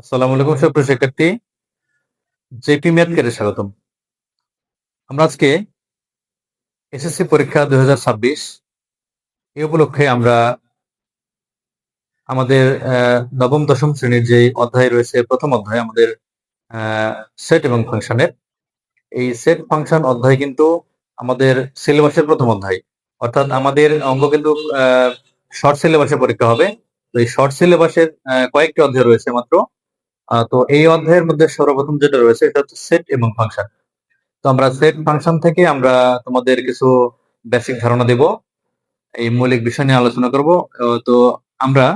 আসসালামু আলাইকুম, সুপ্রিয় শিক্ষার্থী। জেপি ম্যাথ কেটে স্বাগতম। আমরা আজকে এসএসসি পরীক্ষা দুই এই উপলক্ষে আমরা আমাদের নবম, দশম শ্রেণির যে অধ্যায় রয়েছে, প্রথম অধ্যায় আমাদের সেট এবং ফাংশনের। এই সেট ফাংশন, অধ্যায় কিন্তু আমাদের সিলেবাসের প্রথম অধ্যায়। অর্থাৎ আমাদের অঙ্ক কিন্তু শর্ট সিলেবাসে পরীক্ষা হবে। তো এই শর্ট সিলেবাসের কয়েকটি অধ্যায় রয়েছে মাত্র। তো এই অধ্যায়ের মধ্যে সর্বপ্রথম যেটা রয়েছে, এটা হচ্ছে সেট এবং ফাংশন তো আমরা সেট ফাংশন থেকে আমরা তোমাদের কিছু বেসিক ধারণা দেব, এই মৌলিক বিষয় নিয়ে আলোচনা করব। তো আমরা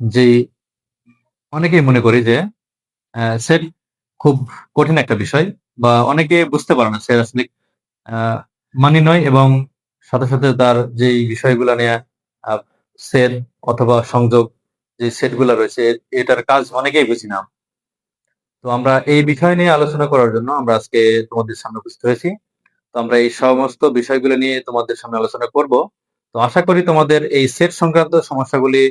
যে অনেকেই মনে করি যে সেট খুব কঠিন একটা বিষয় বা অনেকে বুঝতে পারে না সেট আসলে মানি নয় এবং সাথে সাথে তার যেই বিষয়গুলো নিয়ে সেট অথবা সংযোগ যে সেটগুলো রয়েছে এটার কাজ অনেকেই বুঝি না। তো আমরা এই বিষয় নিয়ে আলোচনা করার জন্য আমরা আজকে তোমাদের সামনে উপস্থিত হয়েছি। তো আমরা এই সমস্ত বিষয়গুলো নিয়ে তোমাদের সামনে আলোচনা করব। তো আশা করি তোমাদের এই সেট সংক্রান্ত সমস্যাগুলি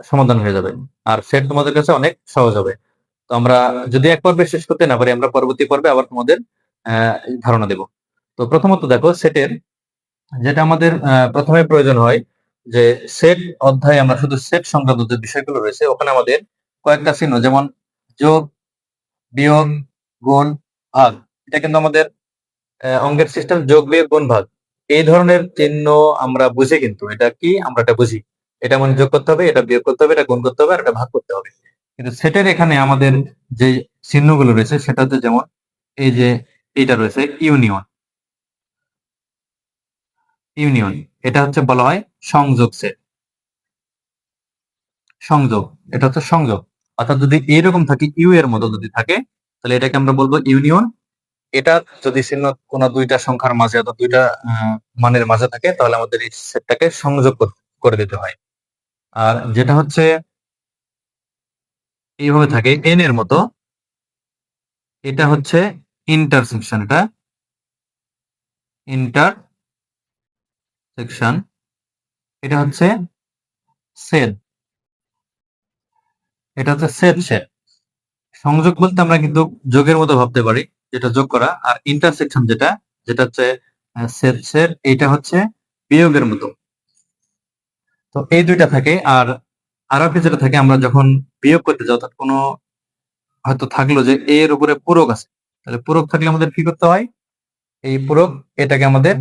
সমাধান হয়ে যাবে। আর সেট তোমাদের কাছে অনেক সহজ হবে। তো আমরা যদি এক পর্বে শেষ করতে না পারি, আমরা পরবর্তী পর্বে আবার তোমাদের ধারণা দেব। তো প্রথমত দেখো, সেটের, যেটা আমাদের প্রথমে প্রয়োজন হয় যে সেট অধ্যায়ে আমরা শুধু সেট সংক্রান্ত যে বিষয়গুলো রয়েছে ওখানে আমাদের কয়েকটা চিহ্ন যেমন যোগ বিয়োগ গুণ ভাগ। এটা কিন্তু আমাদের আহ, অঙ্কের সিস্টেম যোগ বিয়োগ গুণ ভাগ। এই ধরনের চিহ্ন আমরা বুঝি কিন্তু। এটা কি? আমরা এটা বুঝি। এটা মানে যোগ করতে হবে এটা বিয়োগ করতে হবে এটা গুণ করতে হবে আর এটা ভাগ করতে হবে। কিন্তু সেটের এখানে আমাদের যে চিহ্নগুলো রয়েছে সেটাতে যেমন এই যে এইটা রয়েছে ইউনিয়ন। ইউনিয়ন। এটা হচ্ছে বলা হয় সংযোগ সেট। সংযোগ, এটা হচ্ছে সংযোগ। অর্থাৎ যদি এরকম থাকে, ইউ এর মতো যদি থাকে, তাহলে এটাকে আমরা বলব ইউনিয়ন। এটা যদি চিহ্ন কোন দুইটা সংখ্যার মাঝে অথবা দুইটা মানের মাঝে থাকে, তাহলে আমাদের এই সেটটাকে সংযোগ কর- দিতে হয়। আর যেটা হচ্ছে, এইভাবে থাকে এন এর মতো, এটা হচ্ছে ইন্টারসেকশন এটা ইন্টারসেকশন এটা হচ্ছে সেট এটা হচ্ছে সেট সেট সংযোগ বলতে আমরা কিন্তু যোগের মতো ভাবতে পারি, যেটা যোগ করা, আর ইন্টারসেকশন যেটা যেটা হচ্ছে সেট সেট এটা হচ্ছে বিয়োগের মতো। তো এই দুইটা থাকে, আর আরও একটা যেটা থাকে, আমরা যখন বিয়োগ করতে যাই অর্থাৎ কোনো হয়তো থাকল যে এর উপরে পূরক আছে। তাহলে পূরক থাকলে আমাদের কি করতে হয়? এই পূরক, এটাকে আমাদের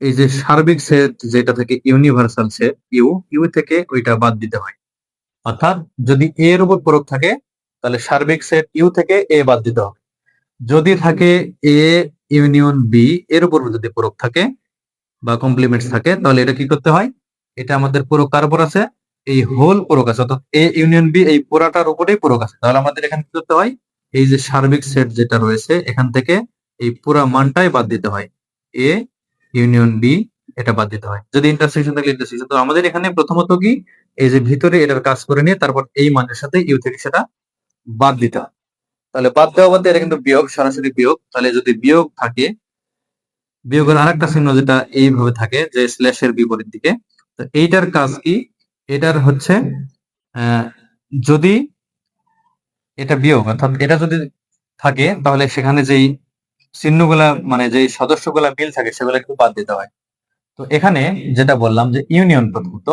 এই যে সার্বিক সেট যেটা থেকে ইউনিভার্সাল সেট ইউ ইউ থেকে ওইটা বাদ দিতে হয়। অর্থাৎ যদি এ এর উপর প্রয়োগ থাকে, তাহলে সার্বিক সেট ইউ থেকে এ বাদ দিতে হবে। যদি থাকে এ ইউনিয়ন বি এর উপর যদি প্রয়োগ থাকে বা কমপ্লিমেন্টস থাকে, তাহলে এটা কি করতে হয়? এটা আমাদের পুরো কার উপর আছে, এই হোল পূরক আছে। অর্থাৎ এ ইউনিয়ন বি এই পুরাটার উপরেই পূরক আছে। তাহলে আমাদের এখানে কি করতে হয়? এই যে সার্বিক সেট যেটা রয়েছে, এখান থেকে এই পুরা মানটাই বাদ দিতে হয়। এ ইউনিয়ন বি এটা বাদ দিতে হয়। যদি ইন্টারসেকশন থাকলে ইন্টারসেকশন তো আমাদের এখানে প্রথমত কি, এই যে ভিতরে এটার কাজ করে নিয়ে তারপর এই মানের সাথে ইউ থেকে সেটা বাদ দিতে হয়। তাহলে বাদ দেওয়া বলতে এটা কিন্তু বিয়োগ, সরাসরি বিয়োগ। তাহলে যদি বিয়োগ থাকে, বিয়োগের আরেকটা চিহ্ন যেটা এইভাবে থাকে, যে স্ল্যাশের বিপরীত দিকে, তো এইটার কাজ কি? এটার হচ্ছে যদি এটা বিয়োগ, অর্থাৎ এটা যদি থাকে, তাহলে সেখানে যেই চিহ্নগুলা মানে যেই সদস্যগুলা মিল থাকে, সেগুলো একটু বাদ দিতে হয়। তো এখানে যেটা বললাম যে ইউনিয়ন প্রথমত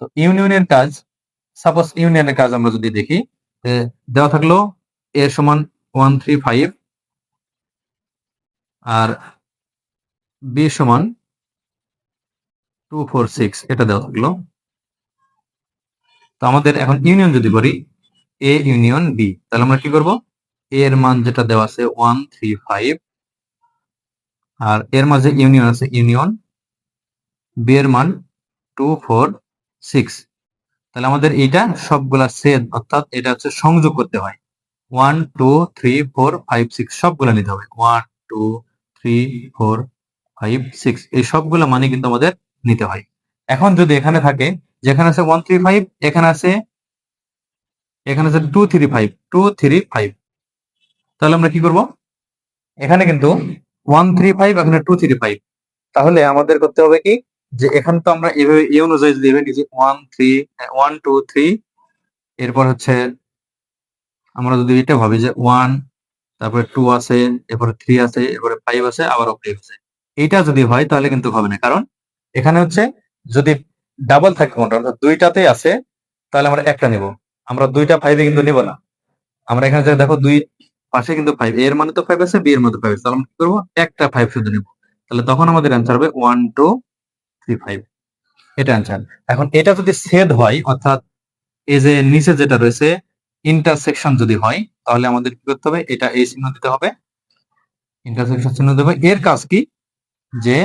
তো ইউনিয়নের কাজ সাপোজ ইউনিয়নের কাজ আমরা যদি দেখি দেওয়া থাকল এর সমান ওয়ান থ্রি ফাইভ, আর বি সমান টু ফোর সিক্স, এটা দেওয়া থাকল। তো আমাদের এখন ইউনিয়ন যদি করি, এ ইউনিয়ন বি, তাহলে আমরা কি করব? এর মান যেটা দেওয়া আছে, ওয়ান থ্রি ফাইভ আর এর মাঝে ইউনিয়ন আছে ইউনিয়ন বি এর মান টু ফোর সিক্স তাহলে আমাদের এইটা সবগুলা সেদ অর্থাৎ এটা হচ্ছে সংযোগ করতে হয়। One two three four five six সবগুলা নিতে হবে। One two three four five six এই সবগুলা মানে কিন্তু আমাদের নিতে হয়। এখন যদি এখানে থাকে, যেখানে আছে ওয়ান থ্রি ফাইভ এখানে আছে এখানে আছে two three five two three five তাহলে আমরা কি করব? এখানে কিন্তু ওয়ান থ্রি ফাইভ এখানে টু থ্রি ফাইভ তাহলে আমাদের করতে হবে কি? যে এখানে তো আমরা এভাবে, এই অনুযায়ী যদি one three one two three এরপর হচ্ছে আমরা যদি এটা ভাবি যে ওয়ান তারপরে টু আছে, এরপরে থ্রি আছে, এরপরে ফাইভ আছে আবারও ফাইভ আছে। এইটা যদি হয়, তাহলে কিন্তু হবে না। কারণ এখানে হচ্ছে যদি ডাবল থাকে কোনটা, অর্থাৎ দুইটাতেই আছে, তাহলে আমরা একটা নিব। আমরা দুইটা ফাইভে কিন্তু নিব না। আমরা এখানে দেখো দুই পাশে কিন্তু ফাইভ এর মানে তো ফাইভ আছে বি এর মধ্যে ফাইভ আছে। তাহলে কি করব? একটা ফাইভ শুধু নিব। তাহলে তখন আমাদের অ্যান্সার হবে ওয়ান টু থ্রি ফাইভ এটা অ্যান্সার এখন এটা যদি ছেদ হয়, অর্থাৎ এই যে নিচে যেটা রয়েছে ইন্টারসেকশন যদি হয়, তাহলে আমাদের কি করতে হবে? এটা এই চিহ্ন দিতে হবে। ইন্টারসেকশন চিহ্ন দিতে হবে। এর কাজ কি? যে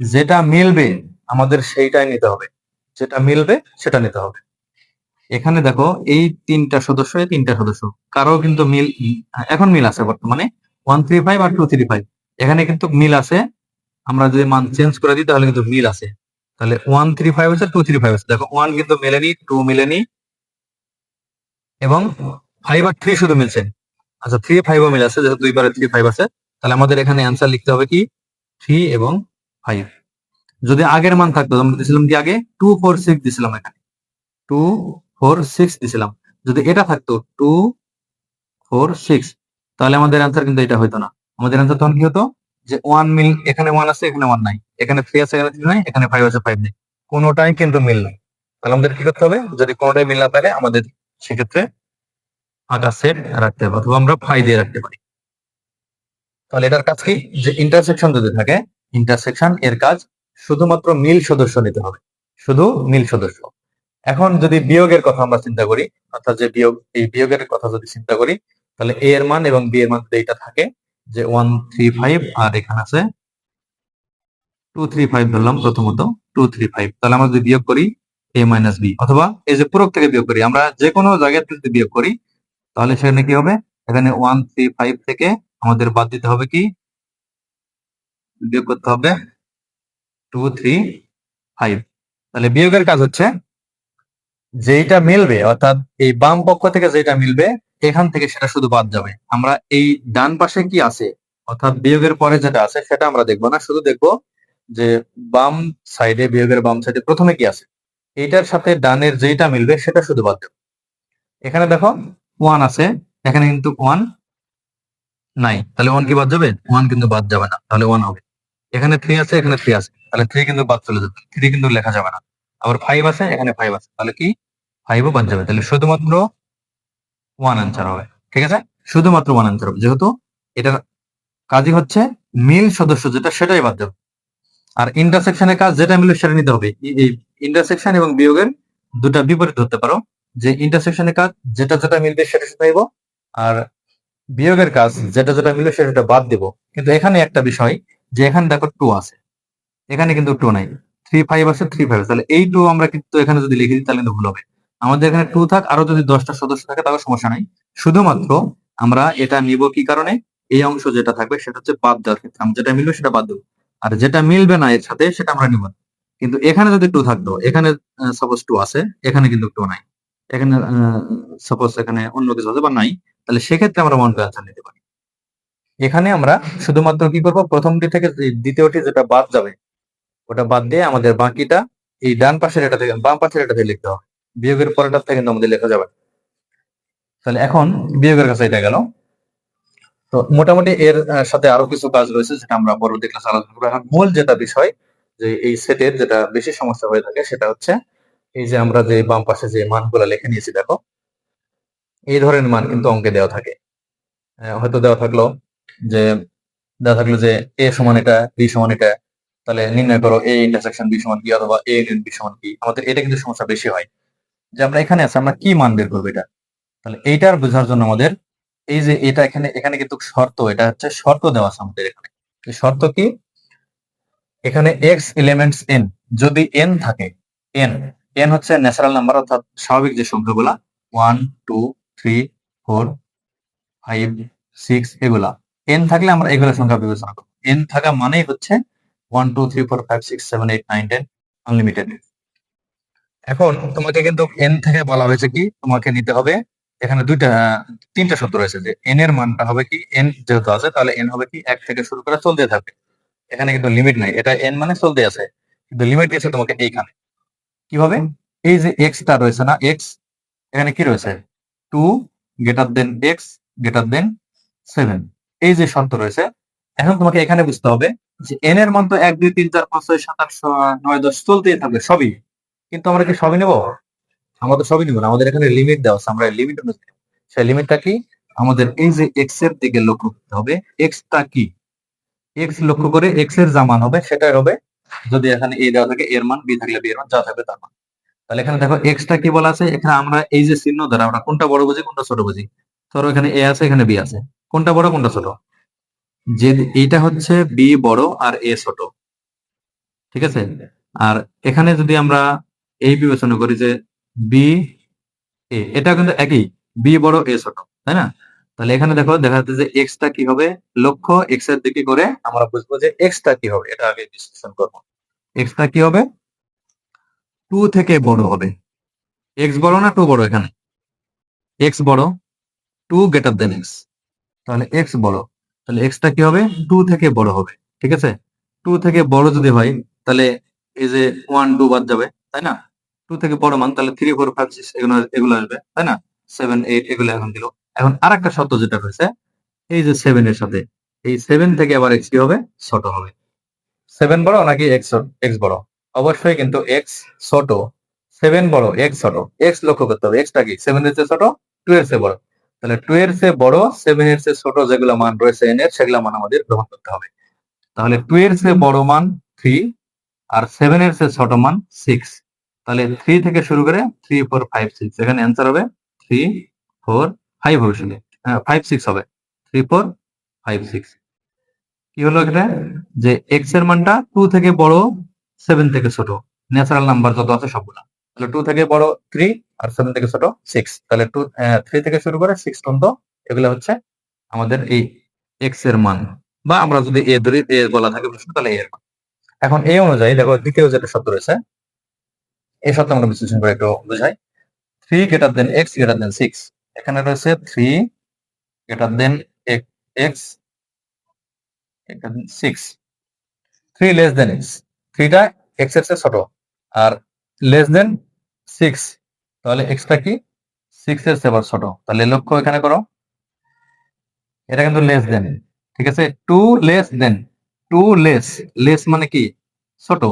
যেটা মিলবে, আমাদের সেইটাই নিতে হবে। যেটা মিলবে, সেটা নিতে হবে। এখানে দেখো এই তিনটা সদস্য, এই তিনটা সদস্য। কারও কিন্তু মিল, এখন মিল আছে বর্তমানে। ওয়ান থ্রি ফাইভ আর টু থ্রি ফাইভ এখানে কিন্তু মিল আছে। আমরা যদি মান চেঞ্জ করে দিই, তাহলে কিন্তু মিল আছে। তাহলে ওয়ান থ্রি ফাইভ আছে টু থ্রি ফাইভ আছে দেখো ওয়ান কিন্তু মেলেনি টু মিলেনি। এবং ফাইভ আর থ্রি শুধু মিলছে। আচ্ছা থ্রি ফাইভও মিল আছে, যেহেতু দুইবারে থ্রি ফাইভ আছে। তাহলে আমাদের এখানে অ্যান্সার লিখতে হবে কি? থ্রি এবং ফাইভ যদি আগের মান থাকতো, আমরা দিয়েছিলাম কি আগে? টু ফোর সিক্স দিয়েছিলাম এখানে। টু ফোর সিক্স দিছিলাম। যদি এটা থাকতো টু ফোর সিক্স, তাহলে আমাদের অ্যান্সার কিন্তু এটা হইতো না। আমাদের অ্যান্সার তখন কি হতো? যে ওয়ান মিল, এখানে ওয়ান আছে, এখানে ওয়ান নাই। এখানে থ্রি আছে, এখানে থ্রি নাই, এখানে ফাইভ আছে ফাইভ নেই। কোনোটাই কিন্তু মিল নাই। তাহলে আমাদের কি করতে হবে? যদি কোনোটাই মিল না থাকে, আমাদের সেক্ষেত্রে ফাঁকা সেট রাখতে হবে অথবা আমরা ফাই দিয়ে রাখতে পারি। তাহলে এটার কাজ কি? যে ইন্টারসেকশন যদি থাকে ইন্টারসেকশন এর কাজ শুধুমাত্র মিল সদস্য নিতে হবে। শুধু মিল সদস্য। এখন যদি বিয়োগের কথা আমরা চিন্তা করি, অর্থাৎ যে বিয়োগ, এই বিয়োগের কথা যদি চিন্তা করি, তাহলে এ এর মান এবং বি এর মান এইটা থাকে, যে ওয়ান থ্রি ফাইভ আর এখানে আছে টু থ্রি ফাইভ ধরলাম প্রথমত টু থ্রি ফাইভ তাহলে আমরা যদি বিয়োগ করি এ মাইনাস বি অথবা এই যে পুরক থেকে বিয়োগ করি, আমরা যে কোনো জায়গা থেকে যদি বিয়োগ করি, তাহলে সেখানে কি হবে? এখানে ওয়ান থ্রি ফাইভ থেকে আমাদের বাদ দিতে হবে কি? বিয়োগ করতে হবে টু থ্রি ফাইভ তাহলে বিয়োগের কাজ হচ্ছে যেইটা মিলবে, অর্থাৎ এই বাম পক্ষ থেকে যেটা মিলবে, এখান থেকে সেটা শুধু বাদ যাবে। আমরা এই ডান পাশে কি আছে? অর্থাৎ বিয়োগের পরে যেটা আছে, সেটা আমরা দেখব না। শুধু দেখব যে বাম সাইডে, বিয়োগের বাম সাইডে প্রথমে কি আছে? এইটার সাথে ডানের যেটা মিলবে, সেটা শুধু বাদ দেবো এখানে দেখো ওয়ান আছে। এখানে কিন্তু ওয়ান নাই। তাহলে ওয়ান কি বাদ যাবে? ওয়ান কিন্তু বাদ যাবে না। তাহলে ওয়ান হবে। এখানে থ্রি আছে, এখানে থ্রি আছে। তাহলে থ্রি কিন্তু বাদ চলে যাবে। থ্রি কিন্তু লেখা যাবে না। আবার ফাইভ আছে, এখানে ফাইভ আছে। তাহলে কি? ফাইভও বাদ যাবে। তাহলে শুধুমাত্র ওয়ান আনসার হবে। ঠিক আছে? শুধুমাত্র ওয়ান আনসার হবে। যেহেতু এটার কাজই হচ্ছে মিল সদস্য যেটা, সেটাই বাদ যাবে আর ইন্টারসেকশনের কাজ যেটা মিলবে সেটা নিতে হবে। এই- ইন্টারসেকশন এবং বিয়োগের দুটা বিপরীত ধরতে পারো। যে ইন্টারসেকশনের কাজ যেটা যেটা মিলবে সেটা সেটা নিব আর বিয়োগের কাজ যেটা যেটা মিলবে সেটা বাদ দিব। কিন্তু এখানে একটা বিষয় যে এখানে দেখো টু আছে। এখানে কিন্তু টু নাই। থ্রি ফাইভ আছে থ্রি ফাইভ তাহলে এই টু আমরা কিন্তু এখানে যদি লিখে দিই, তাহলে ভুল হবে। আমাদের এখানে টু থাক আরও যদি দশটা সদস্য থাকে তাও সমস্যা নাই। শুধুমাত্র আমরা এটা নিব কি কারণে? এই অংশ যেটা থাকবে, সেটা হচ্ছে বাদ দেওয়ার ক্ষেত্রে। আমরা যেটা মিলবে, সেটা বাদ দেবো। আর যেটা মিলবে না এর সাথে, সেটা আমরা নিব কিন্তু এখানে যদি টু থাকতো, এখানে সাপোজ টু আছে, এখানে কিন্তু টু নাই। এখানে সাপোজ এখানে অন্য কিছু আছে বা নাই, তাহলে সেক্ষেত্রে আমরা ওয়ান আনসার নিতে পারি। এখানে আমরা শুধুমাত্র কি করব? প্রথমটি থেকে দ্বিতীয়টি যেটা বাদ যাবে ওটা বাদ দিয়ে আমাদের বাকিটা এই ডান পাশের এটা থেকে বাম পাশের এটা থেকে লিখতে হবে। বিয়োগের পরেরটা থেকে কিন্তু আমাদের লেখা যাবে। তাহলে এখন বিয়োগের কাছে এটা গেল। তো মোটামুটি এর সাথে আরও কিছু কাজ রয়েছে যেটা আমরা পরবর্তী ক্লাসে আলোচনা করব। এখন মূল যেটা বিষয়, যে এই সেটের যেটা বেশি সমস্যা হয়ে থাকে সেটা হচ্ছে এই যে আমরা যে বাম পাশে যে মানগুলো লিখে নিয়েছি, দেখো। এই ধরনের মান কিন্তু অঙ্কে দেওয়া থাকে। হয়তো দেওয়া থাকল যে, দেওয়া থাকল যে এ সমান এটা বি সমান এটা তাহলে নির্ণয় করো এ ইন্টারসেকশন বি সমান কি অথবা এ ইউনিট বি সমান কি আমাদের এটা কিন্তু সমস্যা বেশি হয়। যে আমরা এখানে আছে, আমরা কি মান বের করব এটা? তাহলে এইটার বোঝার জন্য আমাদের এই যে এটা এখানে এখানে কিন্তু শর্ত, এটা হচ্ছে শর্ত দেওয়া আছে আমাদের এখানে। শর্ত কি? এখানে এক্স এলিমেন্টস এন যদি এন থাকে এন এন হচ্ছে ন্যাচারাল নাম্বার অর্থাৎ স্বাভাবিক যে সংখ্যাগুলা one two three four five six এগুলা। এন থাকলে আমরা এগুলো সংখ্যা বিবেচনা করব। এন থাকা মানেই হচ্ছে one two three four five six seven eight nine ten unlimited এখন তোমাকে কিন্তু এন থেকে বলা হয়েছে কি? তোমাকে নিতে হবে এখানে দুইটা, তিনটা সূত্র রয়েছে যে এন এর মানটা হবে কি এন যেহেতু আছে, তাহলে এন হবে কি এক থেকে শুরু করে চলতে থাকবে এখানে কিন্তু লিমিট নাই। এটা এন মানে চলতে আছে। কিন্তু লিমিট দিয়েছে তোমাকে এইখানে। কীভাবে? এই যে এক্স টা রয়েছে না এক্স এখানে কি রয়েছে? Two greater than X greater than seven এই যে শর্ত রয়েছে এখন তোমাকে এখানে বুঝতে হবে যে এন এর মান তো এক, দুই, তিন, চার, পাঁচ, ছয়, সাত, আট নয়, দশ চলতেই থাকবে, সবই। কিন্তু আমরা কি সবই নেব? আমরা তো সবই নেব না, আমাদের এখানে লিমিট দেওয়া আছে, আমরা লিমিট অনুযায়ী। সেই লিমিটটা কি? আমাদের এই যে এক্সের দিকে লক্ষ্য করতে হবে এক্সটা কি? এক্স লক্ষ্য করে এক্সের যা মান হবে, সেটাই হবে। যদি এখানে এ দেওয়া থাকে, এর মান বি থাকলে বি এর মান, যা থাকবে তার মান। তাহলে এখানে দেখো এক্সটা কি বলা আছে? এখানে আমরা এই যে চিহ্ন দ্বারা আমরা কোনটা বড় বুঝি, কোনটা ছোট বুঝি? ধরো এখানে এ আছে, এখানে বি আছে। কোনটা বড়, কোনটা ছোট? যে এইটা হচ্ছে বি বড় আর এ ছোট। ঠিক আছে? আর এখানে যদি আমরা এই বিবেচনা করি যে বি এ এটা কিন্তু একই। বি বড় এ ছোট তাই না? তাহলে এখানে দেখো দেখা যাচ্ছে যে এক্সটা কি হবে? লক্ষ্য এক্সের দিকে করে আমরা বুঝব যে এক্সটা কি হবে? এটা আগে বিশ্লেষণ করব। এক্সটা কি হবে? টু থেকে বড় হবে। এক্স বড় না টু বড় এখানে? এক্স বড় টু গ্রেটার দেন এক্স তাহলে এক্স বড়। তাহলে এক্সটা কি হবে? টু থেকে বড় হবে, ঠিক আছে? টু থেকে বড় যদি হয়, তাহলে এই যে ওয়ান টু বাদ যাবে, তাই না? টু থেকে বড় মান, তাহলে থ্রি ফোর ফাইভ সিক্স এগুলো এগুলো আসবে, তাই না? সেভেন এইট এগুলো এখন দিল। এখন আর একটা শর্ত যেটা রয়েছে, এই যে সেভেন এর সাথে, এই সেভেন থেকে আবার এক্স কি হবে? ছোট হবে। সেভেন বড় নাকি এক্স এক্স বড়? অবশ্যই কিন্তু এক্স ছোট। সেভেন বড় এক্স ছোট। এক্স লক্ষ্য করতে হবে এক্সটা কি? সেভেন এর চেয়ে ছোট টু এর চেয়ে বড়। তাহলে টু এর চেয়ে বড় সেভেন এর চেয়ে ছোট যেগুলো মান রয়েছে এন এর, সেগুলো মান আমাদের গ্রহণ করতে হবে। তাহলে টু এর চেয়ে বড় মান থ্রি আর সেভেন এর চেয়ে ছোট মান সিক্স তাহলে থ্রি থেকে শুরু করে থ্রি ফোর ফাইভ সিক্স এখানে অ্যান্সার হবে থ্রি ফোর ফাইভ হবে শুনে ফাইভ সিক্স হবে। থ্রি ফোর ফাইভ সিক্স কি হলো এখানে? যে এক্সের মানটা টু থেকে বড় সেভেন থেকে ছোট। ন্যাচারাল নাম্বার যত আছে সবগুলা। তাহলে টু থেকে বড় থ্রি আর সেভেন থেকে ছোট সিক্স তাহলে টু থ্রি থেকে শুরু করে সিক্স পর্যন্ত এগুলো হচ্ছে আমাদের এই এক্সের মান। বা আমরা যদি এ ধরি এ বলা থাকে প্রশ্ন, তাহলে এর মান। এখন এই অনুযায়ী দেখো, দ্বিতীয় যেটা শব্দ রয়েছে, এই শব্দ আমরা বিশ্লেষণ করে একটু বোঝাই। Three greater than x greater than six এখানে রয়েছে three greater than x six three less than x থ্রিটা এক্সের ছোট। আর লেস দেন সিক্স তাহলে এক্সটা কি? সিক্স এর আবার ছোট। তাহলে লক্ষ্য এখানে করো। এটা কিন্তু লেস দেন ঠিক আছে? Two less than two less less মানে কি? ছোট।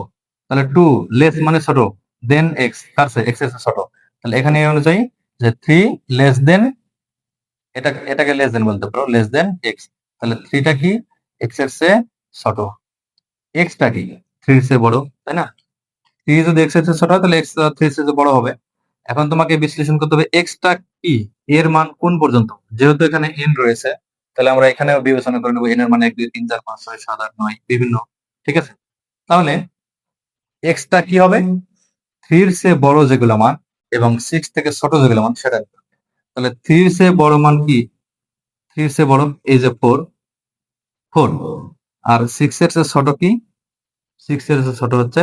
তাহলে টু লেস মানে ছোট দেন এক্স তার এক্স ছোট। তাহলে এখানে এই অনুযায়ী যে থ্রি লেস দেন এটা, এটাকে লেস দেন বলতে পারো লেস দেন এক্স তাহলে থ্রিটা কি? এক্সের চেয়ে ছোট। এক্সটা কি? থ্রি এর চেয়ে বড়, তাই না? থ্রি যদি এক্সের ছোট হয়, তাহলে এক্স থ্রি এর বড় হবে। এখন তোমাকে বিশ্লেষণ করতে হবে এক্সটা কি এর মান কোন পর্যন্ত? যেহেতু এখানে এন রয়েছে, তাহলে আমরা এখানেও বিবেচনা করে নেব এন এর মানে এক, দুই, তিন, চার, পাঁচ, ছয়, সাত, আট, নয়, বিভিন্ন। ঠিক আছে? তাহলে এক্সটা কি হবে? থ্রির চেয়ে বড় যেগুলো মান এবং সিক্স থেকে ছোট যেগুলো মান, সেটা। তাহলে থ্রির চেয়ে বড় মান কি? থ্রির চেয়ে বড়, এই যে ফোর ফোর আর সিক্স এর চেয়ে ছোট কি? সিক্স এর চেয়ে ছোট হচ্ছে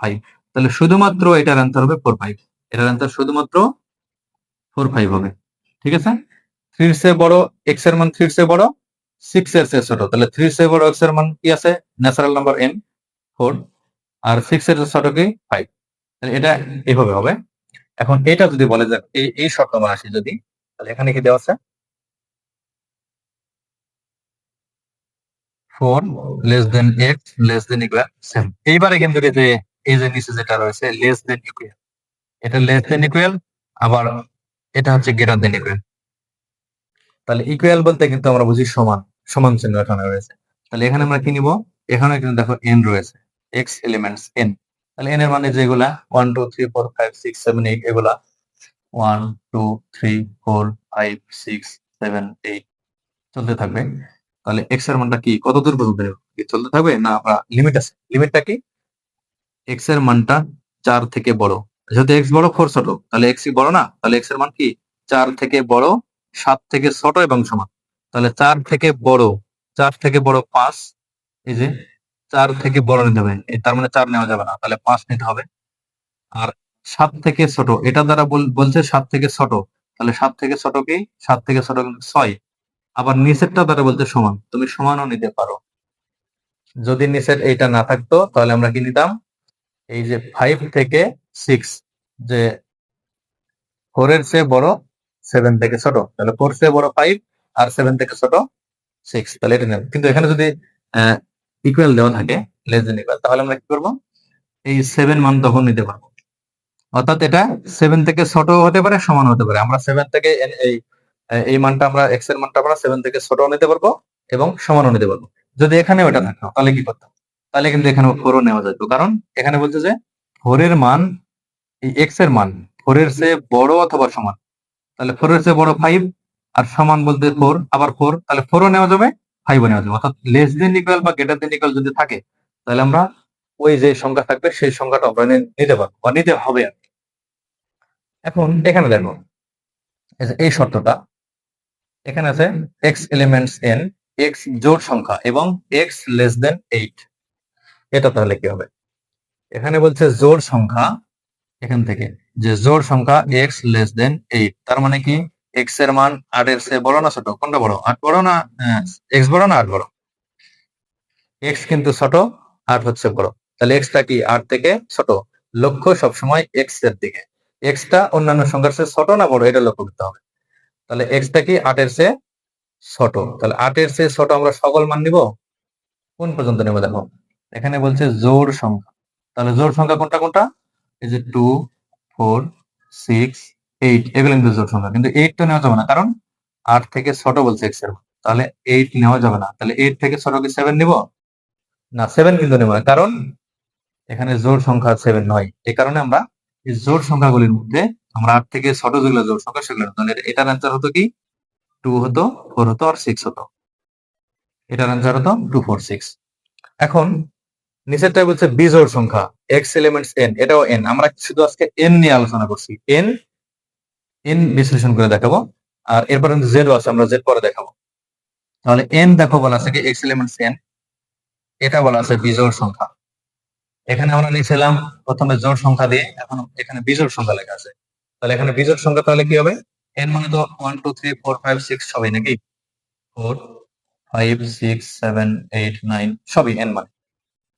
ফাইভ তাহলে শুধুমাত্র এটার অ্যান্সার হবে ফোর ফাইভ এটার অ্যান্সার শুধুমাত্র ফোর ফাইভ হবে। ঠিক আছে? থ্রির চেয়ে বড় এক্সের মান থ্রির চেয়ে বড় সিক্স এর চেয়ে ছোট। তাহলে থ্রির সে বড় এক্সের মান কি আছে? ন্যাচারাল নাম্বার এন ফোর আর সিক্স এর ছোট কি? ফাইভ তাহলে এটা এইভাবে হবে। এখন এটা যদি বলে যে এই এই শর্ত মান আসি যদি, তাহলে এখানে কি দেওয়া আছে? Four less than X less than equal seven এইবারে কিন্তু যে এই যে নিচে যেটা রয়েছে লেস দেন ইকুয়াল এটা লেস দেন ইকুয়াল আবার এটা হচ্ছে গ্রেটার দেন ইকুয়াল তাহলে ইকুয়াল বলতে কিন্তু আমরা বুঝি সমান সমান চিহ্ন এখানে রয়েছে। তাহলে এখানে আমরা কি নিব? এখানে কিন্তু দেখো এন রয়েছে এক্স এলিমেন্টস এন তাহলে এন এর মানে যেগুলা one two three four five six seven eight এগুলা। One two three four five six seven eight চলতে থাকবে। তাহলে এক্সের মানটা কি? কত দূর পর্যন্ত চলতে থাকবে? না, আমরা লিমিট আছে। লিমিটটা কি? এক্সের মানটা চার থেকে বড়। যেহেতু এক্স বড় ফোর ছোট, তাহলে এক্স বড় না? তাহলে এক্সের মান কি? চার থেকে বড়, সাত থেকে ছোট এবং সমান। তাহলে চার থেকে বড়, চার থেকে বড় পাঁচ, এই যে চার থেকে বড় নিতে হবে। তার মানে চার নেওয়া যাবে না, তাহলে পাঁচ নিতে হবে। আর সাত থেকে ছোট, এটা দ্বারা বল- বলছে সাত থেকে ছোট। তাহলে সাত থেকে ছোট কি? সাত থেকে ছোট ছয়। আবার নিচেরটা দ্বারা বলতে সমান, তুমি সমানও নিতে পারো। যদি নিচের এইটা না থাকতো, তাহলে আমরা কি নিতাম? এই যে ফাইভ থেকে সিক্স যে ফোর এর চেয়ে বড় সেভেন থেকে ছোট, তাহলে ফোর চেয়ে বড় ফাইভ আর সেভেন থেকে ছোট সিক্স তাহলে এটা নেব। কিন্তু এখানে যদি ইকুয়াল দেওয়া থাকে লেস দেন ইকুয়াল তাহলে আমরা কি করব? এই সেভেন মান তখন নিতে পারব। অর্থাৎ এটা সেভেন থেকে ছোট হতে পারে সমান হতে পারে। আমরা সেভেন থেকে এই এই মানটা আমরা এক্সের মানটা আমরা সেভেন থেকে ছোট নিতে পারব এবং সমানও নিতে পারব। যদি এখানে ওটা থাকতো তাহলে কি করতাম? তাহলে কিন্তু এখানে ফোরও নেওয়া যেত কারণ এখানে বলছে যে ফোরের মান, এই এক্সের মান ফোরের চেয়ে বড় অথবা সমান। তাহলে ফোরের চেয়ে বড় ফাইভ আর সমান বলতে ফোর আবার ফোর তাহলে ফোরও নেওয়া যাবে ফাইভও নেওয়া যাবে। অর্থাৎ লেস দেন ইকুয়াল বা গ্রেটার দেন ইকুয়াল যদি থাকে, তাহলে আমরা ওই যে সংখ্যা থাকবে, সেই সংখ্যাটা আমরা নিতে পারব বা নিতে হবে আর। এখন এখানে দেখো, এই এই শর্তটা, এখানে আছে এক্স এলিমেন্টস এন এক্স জোড় সংখ্যা এবং এক্স লেস দেন এইট এটা তাহলে কি হবে? এখানে বলছে জোর সংখ্যা, এখান থেকে, যে জোর সংখ্যা এক্স লেস দেন এইট তার মানে কি? এক্সের মান আট এর চেয়ে বড় না ছোট? কোনটা বড়? আট বড় না এক্স বড় না আট বড়? এক্স কিন্তু ছোট, আট হচ্ছে বড়। তাহলে এক্সটা কি আট থেকে ছোট? লক্ষ্য সবসময় এক্সের দিকে। এক্সটা অন্যান্য সংখ্যার চেয়ে ছোট না বড়? এটা লক্ষ্য করতে হবে। তাহলে এক্সটা কি আটের চেয়ে ছোট? তাহলে আটের চেয়ে ছোট আমরা সকল মান নিব? কোন পর্যন্ত নেব দেখো? এখানে বলছে জোর সংখ্যা। তাহলে জোর সংখ্যা কোনটা কোনটা? এই যে টু ফোর সিক্স এইট এগুলো কিন্তু জোর সংখ্যা। কিন্তু এইট তো নেওয়া যাবে না, কারণ আট থেকে ছোট বলছে এক্সের তাহলে এইট নেওয়া যাবে না। তাহলে এইট থেকে ছোট কি সেভেন নিব? না সেভেন কিন্তু নেব না, কারণ এখানে জোর সংখ্যা সেভেন নয়। এই কারণে আমরা এই জোর সংখ্যাগুলির মধ্যে আমরা আট থেকে ছোট যেগুলো জোর সংখ্যা সেগুলো। তাহলে এটার অ্যান্সার হতো কি? টু হতো ফোর হতো, আর সিক্স হতো। এটার অ্যান্সার হতো টু ফোর সিক্স এখন নিচেরটা বলছে বিজোড় সংখ্যা এক্স এলিমেন্টস এন এটাও এন আমরা শুধু আজকে এন নিয়ে আলোচনা করছি। এন এন বিশ্লেষণ করে দেখাবো, আর এরপর জেড আছে, আমরা জেড পরে দেখাবো। তাহলে এন দেখো বলা আছে কি এক্স এলিমেন্টস এন এটা বলা আছে বিজোড় সংখ্যা। এখানে আমরা নিয়েছিলাম প্রথমে জোড় সংখ্যা দিয়ে, এখন এখানে বিজোড় সংখ্যা লেখা আছে। তাহলে এখানে বিজোড় সংখ্যা তাহলে কি হবে? এন মানে তো one two three four five six সবই নাকি? Four five six seven eight nine সবই এন মানে।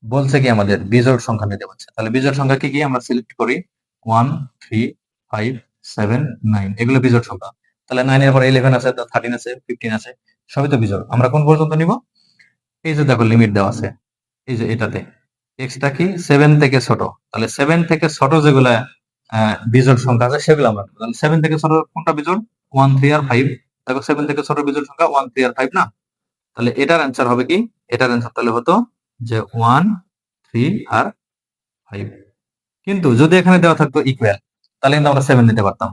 বলছে কি আমাদের বিজোড় সংখ্যা নিতে বলছে। তাহলে বিজোড় সংখ্যা কি কি? আমরা সিলেক্ট করি one three five seven nine এগুলো বিজোড় সংখ্যা। তাহলে নাইন এর পর ইলেভেন আছে থার্টিন আছে ফিফটিন আছে, সবই তো বিজোড়। আমরা কোন পর্যন্ত নিব? এই যে দেখো লিমিট দেওয়া আছে, এই যে এটাতে। এক্সটা কি? সেভেন থেকে ছোট। তাহলে সেভেন থেকে ছোট যেগুলা বিজোড় সংখ্যা আছে, সেগুলো আমরা তাহলে সেভেন থেকে ছোট কোনটা বিজোড়? ওয়ান থ্রি আর ফাইভ দেখো সেভেন থেকে ছোট বিজোড় সংখ্যা ওয়ান থ্রি আর ফাইভ না? তাহলে এটার অ্যান্সার হবে কি? এটার অ্যান্সার তাহলে হতো যে ওয়ান, থ্রি আর ফাইভ। কিন্তু যদি এখানে দেওয়া থাকতো ইকুয়াল তাহলে কিন্তু আমরা সেভেন নিতে পারতাম।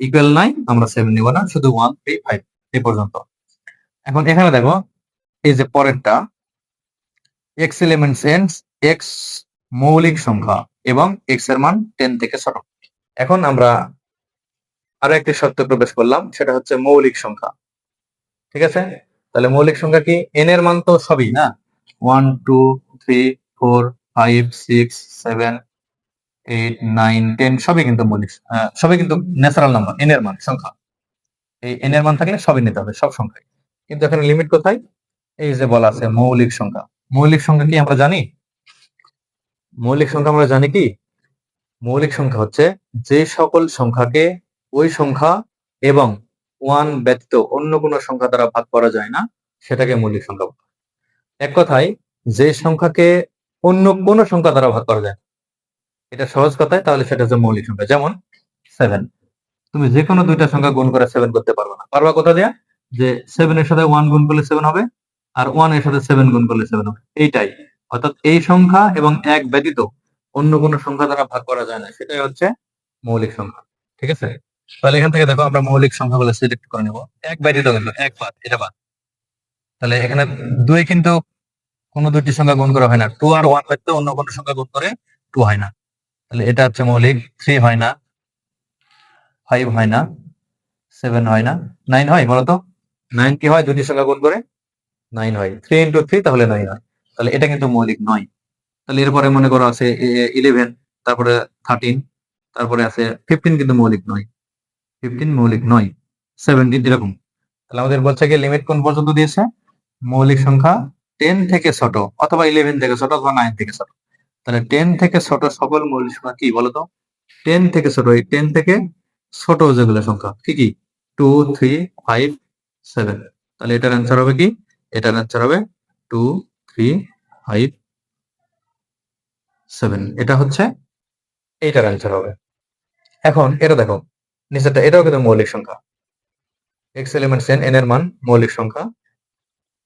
ইকুয়াল নাই, আমরা সেভেন নিব না, শুধু ওয়ান থ্রি ফাইভ এই পর্যন্ত। এখন এখানে দেখো, এই যে পরেরটা এক্স এলিমেন্টস এন্ডস এক্স মৌলিক সংখ্যা এবং এক্সের মান টেন থেকে ছোট এখন আমরা আরও একটি শর্ত প্রবেশ করলাম, সেটা হচ্ছে মৌলিক সংখ্যা। ঠিক আছে? তাহলে মৌলিক সংখ্যা কি? এন এর মান তো সবই, না? One, two, three, four, five, six, seven, eight, nine, ten, সবই কিন্তু মৌলিক সবই কিন্তু ন্যাচারাল নাম্বার এন এর মান, সংখ্যা। এই এন এর মান থাকলে সবই নিতে হবে, সব সংখ্যায় কিন্তু এখানে লিমিট কোথায়? এই যে বলা আছে, মৌলিক সংখ্যা। মৌলিক সংখ্যা কি আমরা জানি? মৌলিক সংখ্যা আমরা জানি কি? মৌলিক সংখ্যা হচ্ছে যে সকল সংখ্যাকে ওই সংখ্যা এবং ওয়ান ব্যতীত অন্য কোনো সংখ্যা দ্বারা ভাগ করা যায় না, সেটাকে মৌলিক সংখ্যা বলা। এক কথায় যে সংখ্যাকে অন্য কোনো সংখ্যা দ্বারা ভাগ করা যায় এটা সহজ কথায় তাহলে সেটা হচ্ছে মৌলিক সংখ্যা। যেমন সেভেন তুমি যে কোনো দুইটা সংখ্যা গুণ করে সেভেন করতে পারবে না। পারবা কোথা দেয়া? যে সেভেন এর সাথে ওয়ান গুণ করলে সেভেন হবে আর ওয়ানের সাথে সেভেন গুণ করলে সেভেন হবে। এইটাই। অর্থাৎ এই সংখ্যা এবং এক ব্যতীত অন্য কোনো সংখ্যা দ্বারা ভাগ করা যায় না। সেটাই হচ্ছে মৌলিক সংখ্যা। ঠিক আছে? তাহলে এখান থেকে দেখো আমরা মৌলিক সংখ্যাগুলো সিলেক্ট করে নেব। এক ব্যতীত কিন্তু এক বাদ এটা বাদ। তাহলে এখানে দুই কিন্তু কোনো দুইটি সংখ্যা গুণ করা হয় না। টু আর ওয়ান ব্যতীত অন্য কোনো সংখ্যা গুণ করে টু হয় না। তাহলে এটা হচ্ছে মৌলিক থ্রি হয় না ফাইভ হয় না সেভেন হয় না নাইন হয় বলতো? নাইন কি হয়? দুটি সংখ্যা গুণ করে নাইন হয়। থ্রি ইন্টু থ্রি তাহলে নাইন হয়। তাহলে এটা কিন্তু মৌলিক নয়। তাহলে এরপরে মনে করো আছে ইলেভেন তারপরে থার্টিন তারপরে আছে ফিফটিন কিন্তু মৌলিক নয়। ফিফটিন মৌলিক নয়। সেভেন্টিন এরকম। তাহলে আমাদের বলছে কি লিমিট কোন পর্যন্ত দিয়েছে? মৌলিক সংখ্যা টেন থেকে ছোট অথবা ইলেভেন থেকে ছোট অথবা নাইন থেকে ছোট। তাহলে টেন থেকে ছোট সকল মৌলিক সংখ্যা কি বলতো টেন থেকে ছোট, এই টেন থেকে ছোট যেগুলো সংখ্যা, কি কি? টু থ্রি ফাইভ সেভেন তাহলে এটার অ্যান্সার হবে কি? এটার অ্যান্সার হবে টু থ্রি ফাইভ সেভেন এটা হচ্ছে এইটার অ্যান্সার হবে। এখন এটা দেখো, নিচেরটা, এটাও কিন্তু মৌলিক সংখ্যা। এক্স এলিমেন্টস এন এন এর মান মৌলিক সংখ্যা।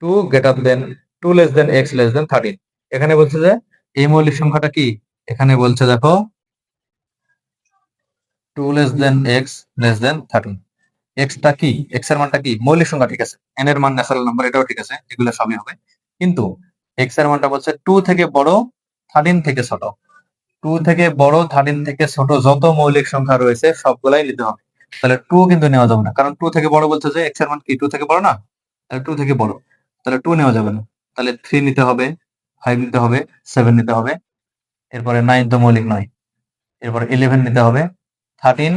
Two greater than two less than X less than thirteen এখানে বলছে যে, এই মৌলিক সংখ্যাটা কি? এখানে বলছে দেখো two less than X less than thirteen extra কি? এক্সের মানটা কি? মৌলিক সংখ্যা ঠিক আছে। এন এর মান ন্যাচারাল নাম্বার এটাও ঠিক আছে, এগুলো সবই হবে। কিন্তু এক্সের মানটা বলছে টু থেকে বড় থার্টিন থেকে ছোট। টু থেকে বড় থার্টিন থেকে ছোট যত মৌলিক সংখ্যা রয়েছে, সবগুলাই নিতে হবে। তাহলে টু কিন্তু নেওয়া যাবে না। কারণ টু থেকে বড় বলছে যে এক্সের মান কি? টু থেকে বড় না? তাহলে টু থেকে বড়। তাহলে টু নেওয়া যাবে না। তাহলে থ্রি নিতে হবে ফাইভ নিতে হবে সেভেন নিতে হবে, এরপরে নাইন তো মৌলিক নয়। এরপরে ইলেভেন নিতে হবে থার্টিন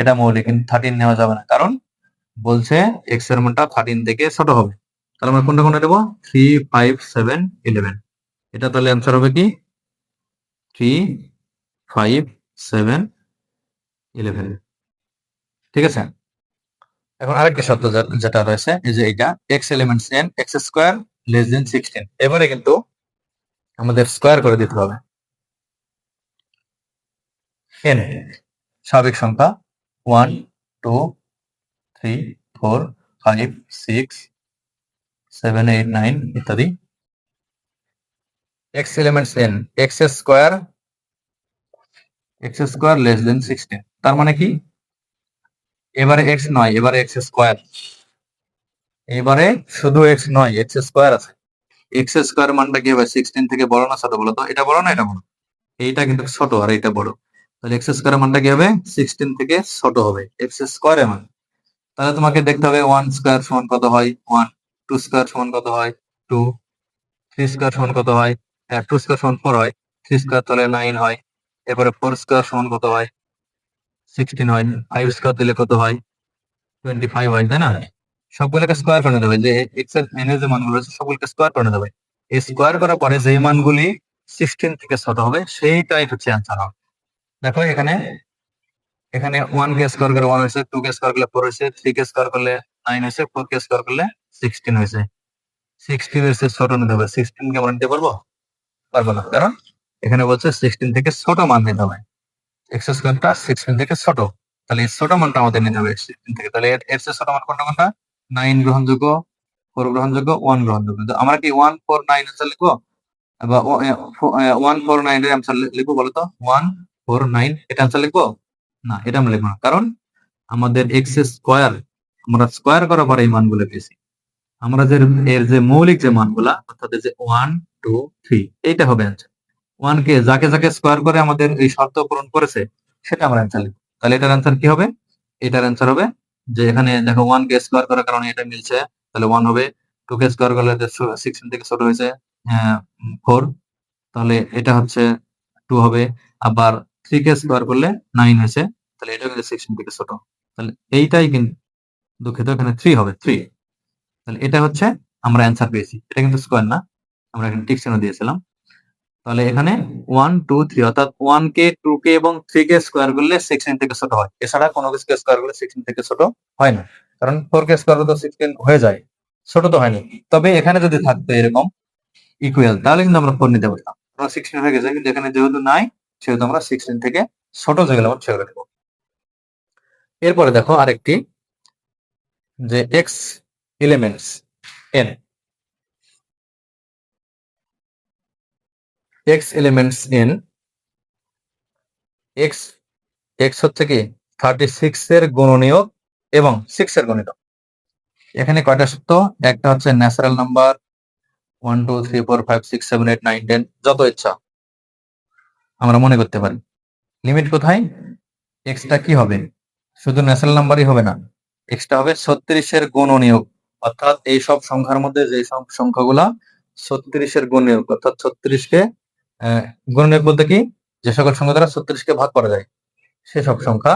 এটা মৌলিক থার্টিন নেওয়া যাবে না। কারণ বলছে এক্সের মানটা থার্টিন থেকে ছোট হবে। তাহলে আমরা কোনটা কোনটা দেবো? থ্রি ফাইভ সেভেন ইলেভেন এটা তাহলে অ্যান্সার হবে কি? থ্রি ফাইভ সেভেন ইলেভেন ঠিক আছে? এখন আরেকটা শব্দ যেটা রয়েছে যে এটা X elements N X square less than sixteen এবারে কিন্তু আমাদের স্কোয়ার করে দিতে হবে। এন স্বাভাবিক সংখ্যা one two three four five six seven eight nine ইত্যাদি। X elements N X square X square less than sixteen তার মানে কি? এবারে এক্স নয়, এবারে এক্স স্কোয়ার এবারে শুধু এক্স নয় এক্স স্কোয়ার আছে। এক্স স্কোয়ার মানটা কি হবে সিক্সটিন থেকে বড় না ছোট বলো তো এটা বড় না এটা বড়? এইটা কিন্তু ছোট আর এটা বড়। তাহলে এক্স স্কোয়ার মানটা কি হবে? সিক্সটিন থেকে ছোট হবে। এক্স স্কোয়ার মান। তাহলে তোমাকে দেখতে হবে ওয়ান স্কোয়ার সমান কত হয়? ওয়ান টু স্কোয়ার সমান কত হয়? টু থ্রি স্কোয়ার সমান কত হয়? টু স্কোয়ার সমান ফোর হয়। থ্রি স্কোয়ার তাহলে নাইন হয়। এরপরে ফোর স্কোয়ার সমান কত হয়? সিক্সটিন হয় ফাইভ স্কোয়ার দিলে কত হয়? টোয়েন্টি ফাইভ হয়, তাই না? সবগুলোকে স্কোয়ার করে দেবে যে এক্সের এন এর যে মানগুলো রয়েছে সবগুলোকে স্কোয়ার করে দেবে এই স্কোয়ার করার পরে যে মানগুলি সিক্সটিন থেকে ছোট হবে, সেইটাই হচ্ছে অ্যান্সার হবে। দেখো এখানে এখানে ওয়ান কে স্কোয়ার করে ওয়ান হয়েছে টু কে স্কোয়ার করলে ফোর হয়েছে থ্রি কে স্কোয়ার করলে নাইন হয়েছে ফোর কে স্কোয়ার করলে সিক্সটিন হয়েছে। সিক্সটিন এর ছোট নিতে হবে। সিক্সটিন কে আমরা নিতে পারব? পারব না। কারণ এখানে বলছে সিক্সটিন থেকে ছোট মান নিতে হবে। এক্স স্কোয়ারটা সিক্সটিন থেকে ছোট। তাহলে ছোট মানটা আমাদের নিতে সিক্সটিন থেকে। তাহলে এর ছোট মান কোনটা কোনটা? নাইন গ্রহণযোগ্য ফোর গ্রহণযোগ্য ওয়ান গ্রহণযোগ্য। আমরা কি ওয়ান ফোর নাইন লিখব? বা ওয়ান ফোর নাইন এর লিখব বলো তো ওয়ান ফোর নাইন এটা অ্যান্সার লিখব? না, এটা আমরা লিখব না। কারণ আমাদের এক্স স্কোয়ার আমরা স্কোয়ার করার পরে এই মানগুলো পেয়েছি। আমরা যে, এর যে মৌলিক যে মানগুলা, অর্থাৎ যে ওয়ান টু থ্রি এইটা হবে অ্যান্সার ওয়ান কে যাকে যাকে স্কোয়ার করে আমাদের এই শর্ত পূরণ করেছে, সেটা আমরা অ্যান্সার লিখব। তাহলে এটার অ্যান্সার কি হবে? এটার অ্যান্সার হবে যে এখানে দেখো ওয়ান কে স্কোয়ার করার কারণে এটা মিলছে। তাহলে ওয়ান হবে টু কে স্কোয়ার করলে সিক্সটিন থেকে ছোট হয়েছে ফোর তাহলে এটা হচ্ছে টু হবে, আবার থ্রি কে স্কোয়ার করলে নাইন হয়েছে, তাহলে এটা কিন্তু সিক্সটিন থেকে ছোট তাহলে এইটাই কিন্তু দুঃখিত, এখানে থ্রি হবে থ্রি তাহলে এটা হচ্ছে আমরা অ্যান্সার পেয়েছি। এটা কিন্তু স্কোয়ার না, আমরা এখানে টিক দিয়েছিলাম। তাহলে এখানে ওয়ান টু থ্রি অর্থাৎ ওয়ান কে টু কে এবং থ্রি কে স্কোয়ার করলে সিক্সটিন থেকে ছোট হয়। এছাড়া কোনো কিছুকে স্কোয়ার করলে সিক্সটিন থেকে ছোট হয় না। কারণ ফোর কে স্কোয়ার তো সিক্সটিন হয়ে যায়। ছোট তো হয়নি। তবে এখানে যদি থাকতো এরকম ইকুয়াল তাহলে কিন্তু আমরা ফোর নিতে পারতাম। সিক্সটিন হয়ে গেছে, কিন্তু এখানে যেহেতু নাই, সেহেতু আমরা সিক্সটিন থেকে ছোট যেগুলো আমরা সেগুলো নেব এরপরে দেখো আরেকটি, যে X elements N X elements in X X হচ্ছে কি থার্টি সিক্স এর গুণনীয়ক এবং সিক্স এর গণিত এখানে কয়টা সূত্র? একটা হচ্ছে natural number one two three four five six seven eight nine ten যত ইচ্ছা। আমরা মনে করতে পারি। লিমিট কোথায়? এক্সটা কি হবে? শুধু ন্যাচারাল নাম্বারই হবে না। এক্সটা হবে ছত্রিশের গুণনীয়ক। অর্থাৎ এই সব সংখ্যার মধ্যে যে সব সংখ্যাগুলা ছত্রিশের গুণনীয়ক, অর্থাৎ ছত্রিশকে গুণনীয়ক বলতে কি? যে সকল সংখ্যা দ্বারা ছত্রিশকে ভাগ করা যায়। সেসব সংখ্যা,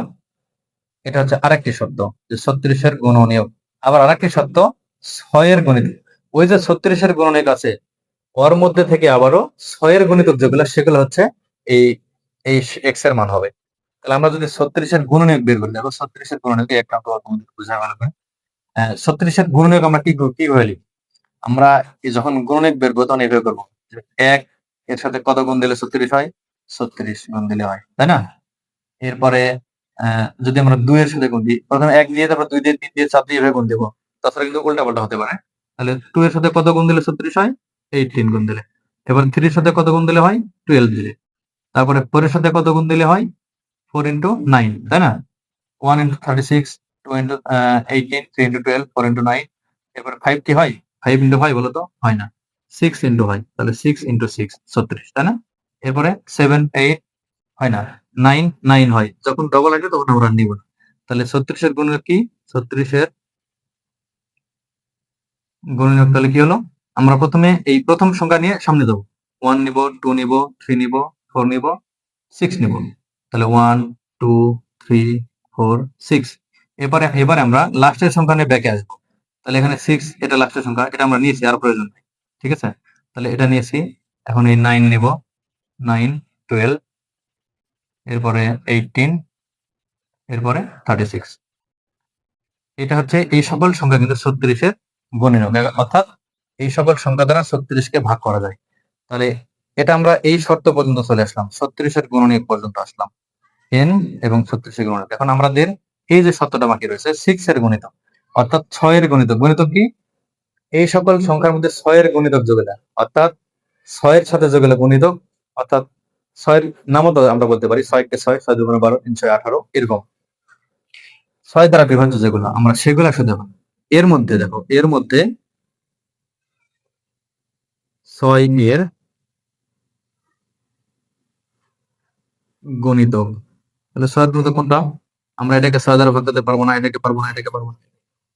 এটা হচ্ছে আরেকটি শব্দ যে ছত্রিশের গুণনীয়ক। আবার আরেকটি শব্দ ছয়ের গণিত। ওই যে ছত্রিশের গণনিক আছে, ওর মধ্যে থেকে আবারও ছয়ের গণিতক যেগুলো, সেগুলো হচ্ছে এই এই এক্সের মান হবে। তাহলে আমরা যদি ছত্রিশের গুণনীয়ক বের করি, দেখো ছত্রিশের গুণনীয়ক একটা তোমাদের বোঝা ভালো করে ছত্রিশের গুণনীয়ক আমরা কি কীভাবে লিখব আমরা যখন গুণনীয়ক বের করব, তখন এইভাবে করব। এক এর সাথে কত গুণ দিলে ছত্রিশ হয়? ছত্রিশ গুণ দিলে হয়, তাই না? এরপরে যদি আমরা দুইয়ের সাথে গুণ দিই, প্রথমে এক দিয়ে, তারপর দুই দিয়ে, তিন দিয়ে, চার দিয়ে এভাবে গুণ দেবো। তাছাড়া কিন্তু উল্টা পাল্টা হতে পারে। তাহলে টু এর সাথে কত গুণ দিলে ছত্রিশ হয়? এইটিন গুণ দিলে। এবার থ্রির সাথে কত গুণ দিলে হয়? টুয়েলভ দিলে। তারপরে ফোর এর সাথে কত গুণ দিলে হয়? ফোর ইন্টু নাইন, তাই না? One into thirty six, two into eighteen, three into twelve, four into nine. এরপর ফাইভ কি হয়? ফাইভ ইন্টু ফাইভ বলো তো? হয় না। সিক্স ইন্টু হয় তাহলে সিক্স ইন্টু সিক্স ছত্রিশ, তাই না? এরপরে সেভেন এইট হয় না নাইন নাইন হয়। যখন ডবল আসবে তখন আমরা নিব না। তাহলে ছত্রিশের গুণের কি? ছত্রিশের গুণনীয়ক তাহলে কি হলো? আমরা প্রথমে এই প্রথম সংখ্যা নিয়ে সামনে যাব। ওয়ান নিব টু নিব থ্রি নিব ফোর নিব সিক্স নিব। তাহলে one two three four six এবারে এবারে আমরা লাস্টের সংখ্যা নিয়ে ব্যাকে আসব। তাহলে এখানে সিক্স এটা লাস্টের সংখ্যা, এটা আমরা নিয়েছি, আর প্রয়োজন নেই। ঠিক আছে? তাহলে এটা নিয়েছি। এখন এই নাইন নিব। নাইন টুয়েলভ এরপরে এইটিন এরপরে থার্টি সিক্স এটা হচ্ছে এই সকল সংখ্যা কিন্তু ছত্রিশের গুণনীয়ক অর্থাৎ এই সকল সংখ্যা দ্বারা ছত্রিশকে ভাগ করা যায়। তাহলে এটা আমরা এই শর্ত পর্যন্ত চলে আসলাম। ছত্রিশের গুণনীয়ক পর্যন্ত আসলাম। এন এবং ছত্রিশের গুণনীয়ক। এখন আমাদের এই যে শর্তটা বাকি রয়েছে সিক্স এর গণিত। অর্থাৎ ছয়ের গণিত। গণিত কি? এই সকল সংখ্যার মধ্যে ছয়ের গণিতক যোগে দেয় অর্থাৎ ছয়ের সাথে যোগ হলে গণিতক অর্থাৎ ছয়ের নামও তো আমরা বলতে পারি ছয়কে ছয় ছয় দুগুণ বারো তিন ছয় আঠারো এরকম। ছয় দ্বারা বিভাজ্য যেগুলো আমরা সেগুলো শুধু দেখো। এর মধ্যে দেখো এর মধ্যে ছয় এর গণিতক। তাহলে ছয়ের গণিতক কোনটা? আমরা এটাকে ছয় দ্বারা ভাগ করতে পারব না এটাকে পারব না এটাকে পারব না।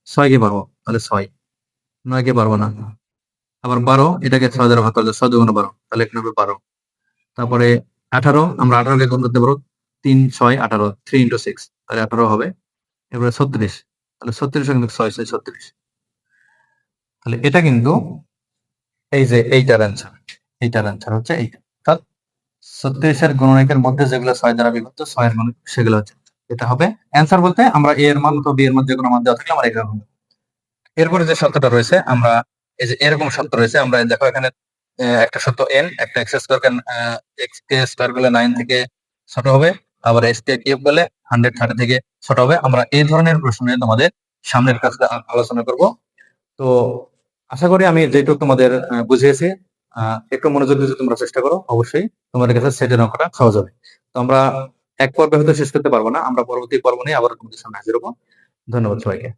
ছয়কে পারব তাহলে ছয়। নয়কে পারব না। আবার বারো, এটাকে ছয় দ্বারা ভাগ করলে ছয় দুগুণ বারো, তাহলে এখানে হবে বারো। তারপরে আঠারো, আমরা আঠারোকে গুণ করতে পারব, তিন, ছয়, আঠারো থ্রি ইন্টু সিক্স তাহলে আঠারো হবে। এরপরে ছত্রিশ, তাহলে ছত্রিশ কিন্তু ছয় ছয়, ছত্রিশ। তাহলে এটা কিন্তু এই যে এইটার অ্যান্সার এইটার অ্যান্সার হচ্ছে এইটা। অর্থাৎ ছত্রিশের গুণনীকের মধ্যে যেগুলো ছয় দ্বারা বিভক্ত, ছয়ের গুণ সেগুলো হচ্ছে এটা হবে। অ্যান্সার বলতে আমরা এ এর মান অথবা বি এর মান যে কোনো মান দেওয়া থাকলে আমরা এরকম এরপরে যে সত্যটা রয়েছে, আমরা এই যে এরকম সত্য রয়েছে, আমরা দেখো এখানে একটা সত্য এন একটা এক্স স্কোয়ার এক্স কে স্কোয়ার করলে নাইন থেকে ছোট হবে, আবার এস কে কিউব করলে হান্ড্রেড থার্টি থেকে ছোট হবে। আমরা এই ধরনের প্রশ্ন নিয়ে তোমাদের সামনের কাছে আলোচনা করব। তো আশা করি আমি যেটুকু তোমাদের বুঝিয়েছি একটু মনোযোগ দিয়ে তোমরা চেষ্টা করো, অবশ্যই তোমাদের কাছে সেটের অঙ্কটা সহজ হবে। তো আমরা এক পর্বে হয়তো শেষ করতে পারব না, আমরা পরবর্তী পর্ব নিয়ে আবার তোমাদের সামনে হাজির হব। ধন্যবাদ সবাইকে।